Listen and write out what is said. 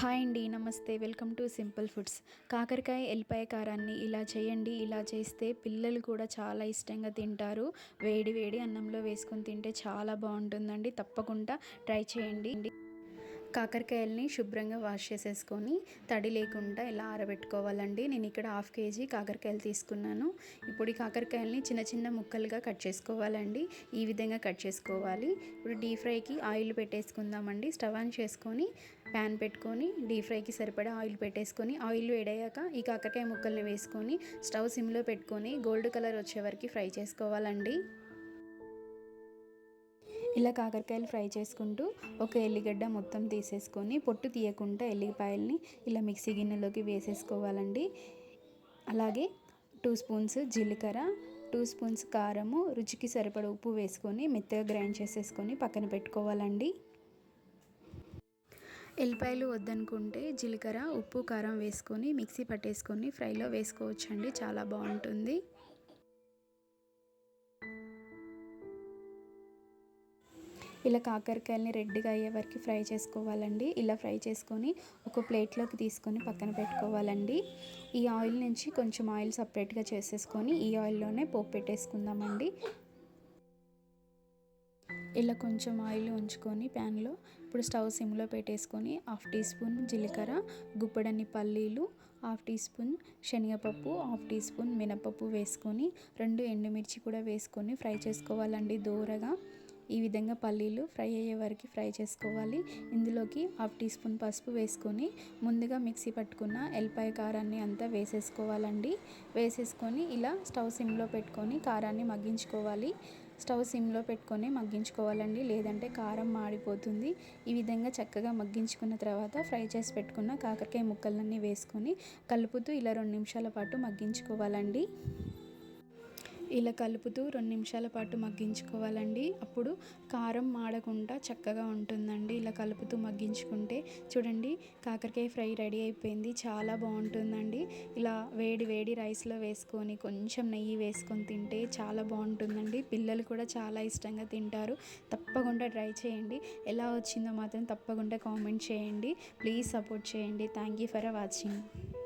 Hi అండి నమస్తే. Welcome to simple foods. కాకరకాయ ఎల్లిపాయ కారాన్ని ఇలా చేయండి. ఇలా చేస్తే పిల్లలు కూడా చాలా ఇష్టంగా తింటారు. వేడి వేడి అన్నంలో వేసుకొని తింటే చాలా బాగుంటుందండి. తప్పకుండా ట్రై చేయండి. కాకరకాయల్ని శుభ్రంగా వాష్ చేసేసుకొని తడి లేకుండా ఇలా ఆరబెట్టుకోవాలండి? నేను ఇక్కడ హాఫ్ కేజీ కాకరకాయలు తీసుకున్నాను. ఇప్పుడు ఈ కాకరకాయల్ని చిన్న చిన్న ముక్కలుగా కట్ చేసుకోవాలండి. ఈ విధంగా కట్ చేసుకోవాలి. ఇప్పుడు డీప్ ఫ్రైకి ఆయిల్ పెట్టేసుకుందామండి. స్టవ్ ఆన్ చేసుకొని ప్యాన్ పెట్టుకొని డీప్ ఫ్రైకి సరిపడా ఆయిల్ పెట్టేసుకొని ఆయిల్ వేడయ్యాక ఈ కాకరకాయ ముక్కల్ని వేసుకొని స్టవ్ సిమ్లో పెట్టుకొని గోల్డ్ కలర్ వచ్చే వరకు ఫ్రై చేసుకోవాలండి. ఇలా కాకరకాయలు ఫ్రై చేసుకుంటూ ఒక ఎల్లిగడ్డ మొత్తం తీసేసుకొని పొట్టు తీయకుండా ఎల్లిపాయల్ని ఇలా మిక్సీ గిన్నెలోకి వేసేసుకోవాలండి. అలాగే టూ స్పూన్స్ జీలకర్ర టూ స్పూన్స్ కారము రుచికి సరిపడ ఉప్పు వేసుకొని మెత్తగా గ్రైండ్ చేసేసుకొని పక్కన పెట్టుకోవాలండి. ఎల్లిపాయలు వద్దనుకుంటే జీలకర్ర ఉప్పు కారం వేసుకొని మిక్సీ పట్టేసుకొని ఫ్రైలో వేసుకోవచ్చండి చాలా బాగుంటుంది. ఇలా కాకరకాయలని రెడ్గా అయ్యే వరకు ఫ్రై చేసుకోవాలండి. ఇలా ఫ్రై చేసుకొని ఒక ప్లేట్లోకి తీసుకొని పక్కన పెట్టుకోవాలండి. ఈ ఆయిల్ నుంచి కొంచెం ఆయిల్ సపరేట్గా చేసేసుకొని ఈ ఆయిల్లోనే పోపు పెట్టేసుకుందామండి. ఇలా కొంచెం ఆయిల్ ఉంచుకొని ప్యాన్లో ఇప్పుడు స్టవ్ సిమ్లో పెట్టేసుకొని హాఫ్ టీ స్పూన్ జీలకర్ర గుప్పడన్ని పల్లీలు హాఫ్ టీ స్పూన్ శనగపప్పు హాఫ్ టీ స్పూన్ మినపప్పు వేసుకొని రెండు ఎండుమిర్చి కూడా వేసుకొని ఫ్రై చేసుకోవాలండి దూరగా. ఈ విధంగా పల్లీలు ఫ్రై అయ్యే వరకు ఫ్రై చేసుకోవాలి. ఇందులోకి హాఫ్ టీ స్పూన్ పసుపు వేసుకొని ముందుగా మిక్సీ పట్టుకున్న ఎల్లిపాయ కారాన్ని అంతా వేసేసుకోవాలండి. వేసేసుకొని ఇలా స్టవ్ సిమ్లో పెట్టుకొని కారాన్ని మగ్గించుకోవాలి. స్టవ్ సిమ్లో పెట్టుకొని మగ్గించుకోవాలండి. లేదంటే కారం మాడిపోతుంది. ఈ విధంగా చక్కగా మగ్గించుకున్న తర్వాత ఫ్రై చేసి పెట్టుకున్న కాకరకాయ ముక్కలన్నీ వేసుకొని కలుపుతూ ఇలా రెండు నిమిషాల పాటు మగ్గించుకోవాలండి. ఇలా కలుపుతూ రెండు నిమిషాల పాటు మగ్గించుకోవాలండి. అప్పుడు కారం మాడకుండా చక్కగా ఉంటుందండి. ఇలా కలుపుతూ మగ్గించుకుంటే చూడండి కాకరకాయ ఫ్రై రెడీ అయిపోయింది. చాలా బాగుంటుందండి. ఇలా వేడి వేడి రైస్లో వేసుకొని కొంచెం నెయ్యి వేసుకొని తింటే చాలా బాగుంటుందండి. పిల్లలు కూడా చాలా ఇష్టంగా తింటారు. తప్పకుండా ట్రై చేయండి. ఎలా వచ్చిందో మాత్రం తప్పకుండా కామెంట్ చేయండి. ప్లీజ్ సపోర్ట్ చేయండి. Thank you for watching.